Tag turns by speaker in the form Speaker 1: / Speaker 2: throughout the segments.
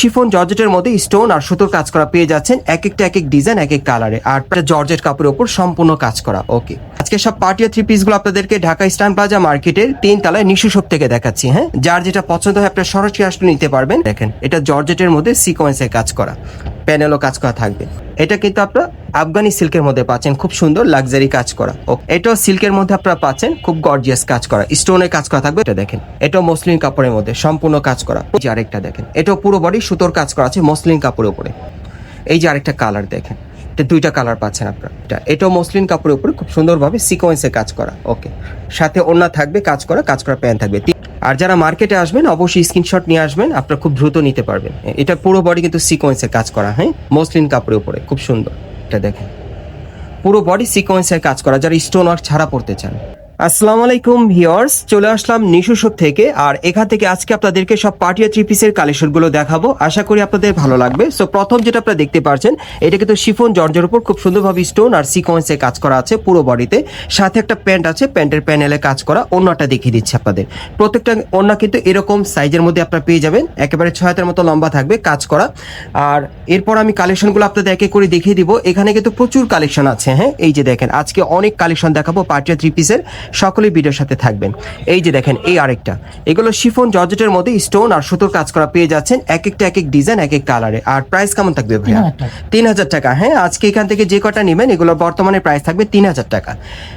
Speaker 1: Chiffon, জর্জেটের মধ্যে stone আর সুতোর কাজ করা পেয়ে যাচ্ছেন এক একটা এক এক ডিজাইন এক এক কালারে। আর জর্জেট কাপড়ের উপর সম্পূর্ণ কাজ করা, ওকে। আজকে সব পার্টি থ্রি পিসগুলো আপনাদেরকে ঢাকা স্ট্যান্ড প্লাজা মার্কেটের তিন তলায় নিশু শপ থেকে দেখাচ্ছি হ্যাঁ? যার যেটা পছন্দ হয় আপনার সরাসরি আসলে নিতে পারবেন। দেখেন, এটা জর্জেটের মধ্যে সিকোয়েন্সে কাজ করা প্যানেলও কাজ করা থাকবে। এটা কিন্তু আপনার আফগানি সিল্কের মধ্যে পাচ্ছেন। খুব সুন্দর লাক্সারি কাজ করা। ও, এটাও সিল্কের মধ্যে আপনারা পাচ্ছেন। খুব গর্জিয়াস কাজ করা। স্টোনের কাজ করা থাকবে। এটা দেখেন। এটাও মসলিন কাপড়ের মধ্যে সম্পূর্ণ কাজ করা। যে আরেকটা দেখেন। এটাও পুরো বডি সুতোর কাজ করা আছে মসলিন কাপড়ের উপরে। এই যে আরেকটা কালার দেখেন। এটা দুইটা কালার পাচ্ছেন আপনারা। এটা, এটাও মসলিন কাপড়ের উপরে খুব সুন্দরভাবে সিকোয়েন্সে কাজ করা। ওকে সাথে ওড়না থাকবে, কাজ করা কাজ করা প্যান্ট থাকবে। আর যারা মার্কেটে আসবেন, অবশ্যই স্ক্রিনশট নিয়ে আসবেন, আপনারা খুব দ্রুত নিতে পারবেন। এটা পুরো বডি কিন্তু সিকোয়েন্সে কাজ করা হ্যাঁ? মসলিন কাপড়ের উপরে, খুব সুন্দর। এটা দেখেন। পুরো বডি সিকোয়েন্সের কাজ করা, যারা স্টোন ওয়ার্ক ছাড়া পড়তে চান। আসসালামু আলাইকুম ভিউয়ার্স, চলে আসলাম নিশু থেকে, আর এখান থেকে আজকে আপনাদেরকে সব পার্টিয়া থ্রি পিসের কালেকশনগুলো দেখাবো। আশা করি আপনাদের ভালো লাগবে। সো প্রথম যেটা আপনারা দেখতে পাচ্ছেন এটা কিন্তু শিফন জর্জের উপর খুব সুন্দরভাবে স্টোন আর সিকোয়েন্সে কাজ করা আছে পুরো বডিতে সাথে একটা প্যান্ট আছে প্যান্টের প্যানেলে কাজ করা, অন্যটা দেখিয়ে দিচ্ছে আপনাদের। প্রত্যেকটা অন্য কিন্তু এরকম সাইজের মধ্যে আপনারা পেয়ে যাবেন, একেবারে ছয় হাতের মতো লম্বা থাকবে কাজ করা। আর এরপর আমি কালেকশনগুলো আপনাদের একে করে দেখিয়ে দিব। এখানে কিন্তু প্রচুর কালেকশন আছে হ্যাঁ? এই যে দেখেন, আজকে অনেক কালেকশন দেখাবো পার্টিয়া থ্রি পিসের। সকলে ভিডিওর সাথে থাকবেন। এই যে দেখেন এই আরেকটা। এগুলো শিফন জর্জেটের মধ্যে স্টোন আর সুতোর কাজ করা পেয়ে যাচ্ছেন এক একটা এক এক ডিজাইন এক এক কালারে। আর প্রাইস কেমন থাকবে ভাইয়া? তিন হাজার টাকা হ্যাঁ? আজকে এখান থেকে যে কটা নেবেন এগুলো বর্তমানে প্রাইস থাকবে তিন হাজার টাকা।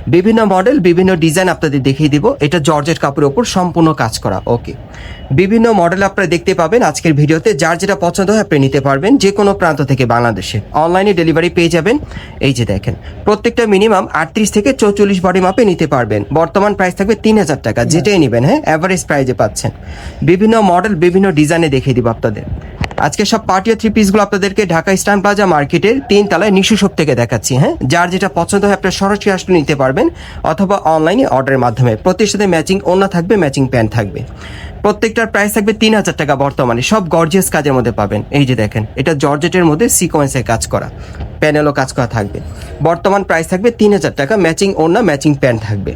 Speaker 1: বিভিন্ন মডেল বিভিন্ন ডিজাইন আপনাদের দেখিয়ে দিব। এটা জর্জেট কাপড়ের ওপর সম্পূর্ণ কাজ করা ওকে। বিভিন্ন মডেল আপনারা দেখতে পাবেন আজকের ভিডিওতে। যার যেটা পছন্দ হয় আপনি নিতে পারবেন যে কোনো প্রান্ত থেকে বাংলাদেশে। অনলাইনে ডেলিভারি পেয়ে যাবেন। এই যে দেখেন, প্রত্যেকটা মিনিমাম আটত্রিশ থেকে চৌচল্লিশ বডি মাপে নিতে পারবেন। বর্তমান প্রাইস থাকবে তিন হাজার টাকা। যেটাই নেবেন হ্যাঁ অ্যাভারেজ প্রাইজে পাচ্ছেন। বিভিন্ন মডেল বিভিন্ন ডিজাইনে দেখিয়ে দিব আপনাদের। আজকে সব পার্টিয়া থ্রি পিসগুলো আপনাদেরকে ঢাকা স্টান প্লাজা মার্কেটের তিন তলায় নিশু শপ থেকে দেখাচ্ছি হ্যাঁ? যার যেটা পছন্দ হয় আপনার সরাসরি আসলে নিতে পারবেন অথবা অনলাইনে অর্ডারের মাধ্যমে। প্রত্যেক সাথে ম্যাচিং ওড়না থাকবে ম্যাচিং প্যান্ট থাকবে। প্রত্যেকটার প্রাইস থাকবে তিন হাজার টাকা বর্তমানে। সব গর্জিয়াস কাজের মধ্যে পাবেন। এই যে দেখেন, এটা জর্জেটের মধ্যে সিকোয়েন্সে কাজ করা প্যানেলও কাজ করা থাকবে। বর্তমান প্রাইস থাকবে তিন হাজার টাকা ম্যাচিং ওড়না ম্যাচিং প্যান্ট থাকবে।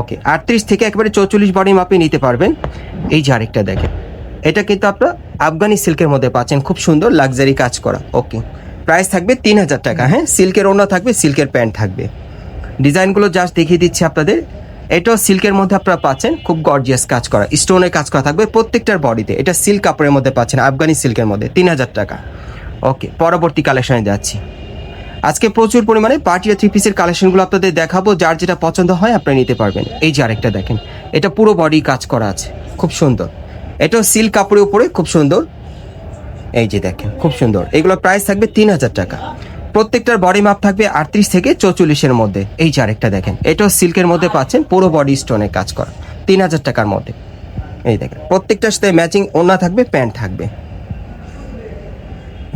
Speaker 1: ওকে আটত্রিশ থেকে একেবারে চৌচল্লিশ বডি মাপে নিতে পারবেন। এই যে আরেকটা দেখেন, এটা কিন্তু আপনার আফগানি সিল্কের মধ্যে পাচ্ছেন খুব সুন্দর লাক্সারি কাজ করা। ওকে। প্রাইস থাকবে তিন হাজার টাকা। হ্যাঁ সিল্কের ওড়না থাকবে, সিল্কের প্যান্ট থাকবে। ডিজাইনগুলো জাস্ট দেখিয়ে দিচ্ছি আপনাদের। এটাও সিল্কের মধ্যে আপনারা পাচ্ছেন, খুব গর্জিয়াস কাজ করা। স্টোনের কাজ করা থাকবে প্রত্যেকটার বডিতে এটা সিল্ক কাপড়ের মধ্যে পাচ্ছেন, আফগানি সিল্কের মধ্যে, তিন হাজার টাকা। ওকে, পরবর্তী কালেকশনে যাচ্ছি। আজকে প্রচুর পরিমাণে পার্টি আর থ্রি পিসের কালেকশনগুলো আপনাদের দেখাবো। যার যেটা পছন্দ হয়, আপনি নিতে পারবেন। এই যে আরেকটা দেখেন, এটা পুরো বডি কাজ করা আছে। খুব সুন্দর। এটাও সিল্ক কাপড়ের উপরে, খুব সুন্দর। এই যে দেখেন, খুব সুন্দর। এগুলো প্রাইস থাকবে তিন হাজার টাকা। প্রত্যেকটার বডি মাপ থাকবে আটত্রিশ থেকে চৌচল্লিশের মধ্যে। এই যে আরেকটা দেখেন, এটাও সিল্কের মধ্যে পাচ্ছেন, পুরো বডি স্টোনে কাজ করা। তিন হাজার টাকার মধ্যে। এই দেখেন, প্রত্যেকটার সাথে ম্যাচিং ওনা থাকবে প্যান্ট থাকবে।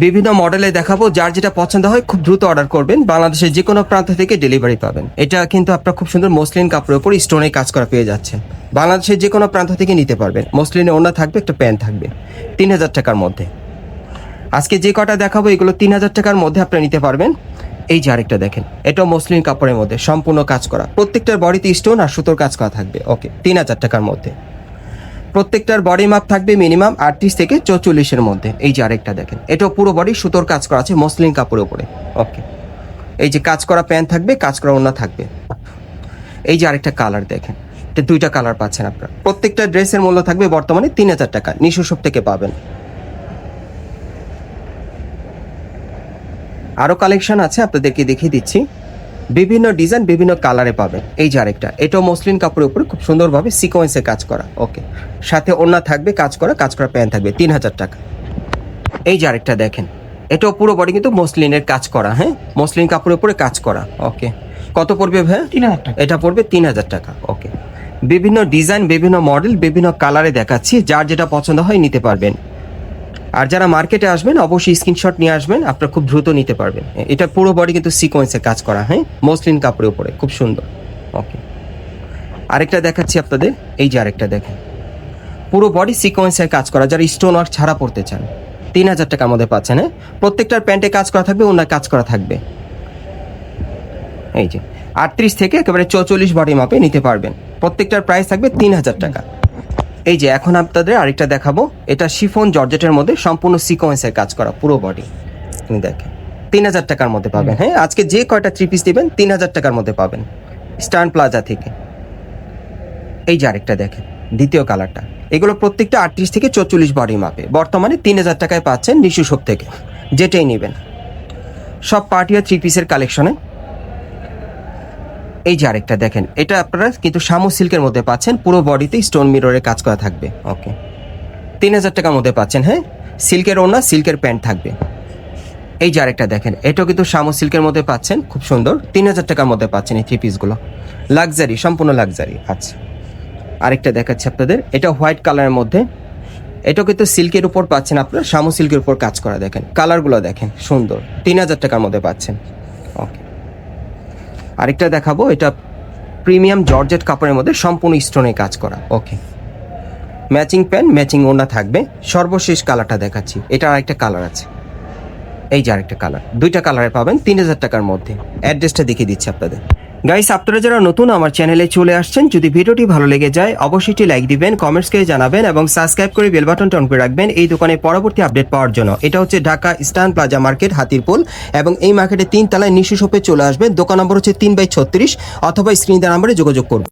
Speaker 1: বিভিন্ন মডেলে দেখাবো, যার যেটা পছন্দ হয় খুব দ্রুত অর্ডার করবেন। বাংলাদেশের যে কোনো প্রান্ত থেকে ডেলিভারি পাবেন। এটা কিন্তু আপনার খুব সুন্দর মসলিন কাপড়ের উপর স্টোনে কাজ করা পেয়ে যাচ্ছেন। বাংলাদেশের যে কোনো প্রান্ত থেকে নিতে পারবেন। মসলিনে ওড়না থাকবে, একটা প্যান্ট থাকবে তিন হাজার টাকার মধ্যে। আজকে যে কটা দেখাবো, এগুলো তিন হাজার টাকার মধ্যে আপনি নিতে পারবেন। এই যে আরেকটা দেখেন, এটাও মসলিন কাপড়ের মধ্যে সম্পূর্ণ কাজ করা। প্রত্যেকটার বডিতে স্টোন আর সুতোর কাজ করা থাকবে। ওকে তিন হাজার টাকার মধ্যে। প্রত্যেকটার বডি মাপ থাকবে মিনিমাম আটত্রিশ থেকে চৌচল্লিশের মধ্যে। এই যে আরেকটা দেখেন, এটাও পুরো বডি সুতোর কাজ করা আছে মসলিন কাপড়ের উপরে। ওকে এই যে কাজ করা প্যান্ট থাকবে, কাজ করা ওড়না থাকবে। এই যে আরেকটা কালার দেখেন, এটা দুইটা কালার পাচ্ছেন আপনারা। প্রত্যেকটা ড্রেসের মূল্য থাকবে বর্তমানে তিন হাজার টাকা নিশু শপ থেকে পাবেন। আরও কালেকশন আছে, আপনাদেরকে দেখিয়ে দিচ্ছি। বিভিন্ন ডিজাইন বিভিন্ন কালারে পাবেন। এই যে আরেকটা এটাও মসলিন কাপড়ের উপরে খুব সুন্দরভাবে সিকোয়েন্সে কাজ করা। ওকে সাথে ওড়না থাকবে কাজ করা কাজ করা প্যান্ট থাকবে তিন হাজার টাকা। এই যে আরেকটা দেখেন এটাও পুরো বডি কিন্তু মসলিনের কাজ করা হ্যাঁ? মসলিন কাপড়ের উপরে কাজ করা। ওকে কত পড়বে ভাই?
Speaker 2: তিন হাজার টাকা।
Speaker 1: এটা পড়বে তিন হাজার টাকা। ওকে বিভিন্ন ডিজাইন বিভিন্ন মডেল বিভিন্ন কালারে দেখাচ্ছি যার যেটা পছন্দ হয় নিতে পারবেন। আর যারা মার্কেটে আসবেন, অবশ্যই স্ক্রিনশট নিয়ে আসবেন, আপনারা খুব দ্রুত নিতে পারবেন। এটা পুরো বডি কিন্তু সিকোয়েন্সে কাজ করা হ্যাঁ? মসলিন কাপড়ের উপরে, খুব সুন্দর। ওকে আরেকটা দেখাচ্ছি আপনাদের, এই যে আরেকটা দেখেন। পুরো বডি সিকোয়েন্সের কাজ করা, যারা স্টোন ওয়ার্ক ছাড়া পড়তে চান, তিন হাজার টাকার মধ্যে পাচ্ছেন হ্যাঁ? প্রত্যেকটার প্যান্টে কাজ করা থাকবে, ওনার কাজ করা থাকবে। এই যে, আটত্রিশ থেকে একেবারে চৌচল্লিশ বডি মাপে নিতে পারবেন। প্রত্যেকটার প্রাইস থাকবে তিন হাজার টাকা। এই যে, এখন আপনাদের আরেকটা দেখাবো। এটা শিফন জর্জেটের মধ্যে সম্পূর্ণ সিকোয়েন্সের কাজ করা, পুরো বডি তুমি দেখেন তিন হাজার টাকার মধ্যে পাবেন হ্যাঁ? আজকে যে কয়টা থ্রি পিস দেবেন, তিন হাজার টাকার মধ্যে পাবেন। স্টান প্লাজা থেকে। এই যে আরেকটা দেখেন দ্বিতীয় কালারটা এগুলো প্রত্যেকটা আটত্রিশ থেকে চল্লিশ বডি মাপে। বর্তমানে তিন হাজার টাকায় পাচ্ছেন নিশু শপ থেকে। যেটাই নেবেন। সব পার্টি আর থ্রি পিসের কালেকশনে এই যে আরেকটা দেখেন, এটা আপনারা কিন্তু শামু সিল্কের মধ্যে পাচ্ছেন, পুরো বডিতে স্টোন মিররের কাজ করা থাকবে। ওকে। তিন হাজার টাকার মধ্যে পাচ্ছেন হ্যাঁ? সিল্কের ওনা সিল্কের প্যান্ট থাকবে। এই যে আরেকটা দেখেন, এটাও কিন্তু শামু সিল্কের মধ্যে পাচ্ছেন, খুব সুন্দর। তিন হাজার টাকার মধ্যে পাচ্ছেন এই থ্রি পিসগুলো লাক্সারি সম্পূর্ণ লাক্সারি আচ্ছা। আরেকটা দেখাচ্ছি আপনাদের, এটা হোয়াইট কালারের মধ্যে। এটাও কিন্তু সিল্কের উপর পাচ্ছেন আপনারা, শামু সিল্কের উপর কাজ করা দেখেন। কালারগুলো দেখেন, সুন্দর। তিন হাজার টাকার মধ্যে পাচ্ছেন। আরেকটা দেখাবো, এটা প্রিমিয়াম জর্জেট কাপড়ের মধ্যে সম্পূর্ণ স্টোনে কাজ করা। ওকে ম্যাচিং প্যান্ট ম্যাচিং ওনা থাকবে। সর্বশেষ কালারটা দেখাচ্ছি। এটা আরেকটা কালার আছে। এই যে আরেকটা কালার দুইটা কালারে পাবেন তিন হাজার টাকার মধ্যে। অ্যাড্রেসটা দেখিয়ে দিচ্ছি আপনাদের। গাইস আপনারা যারা নতুন আমার চ্যানেলে চলে আসছেন, যদি ভিডিওটি ভালো লেগে যায়, অবশ্যই লাইক দিবেন কমেন্টস করে জানাবেন এবং সাবস্ক্রাইব করে বেল বাটনটা অন করে রাখবেন এই দোকানে পরবর্তী আপডেট পাওয়ার জন্য। এটা হচ্ছে Dhaka Eastern Plaza market Hatirpool এবং এই মার্কেটে তিন তলায় নিশু শপে চলে আসবেন। দোকান নম্বর হচ্ছে তিন বাই ছত্রিশ অথবা স্ক্রিন নম্বরে যোগাযোগ করবেন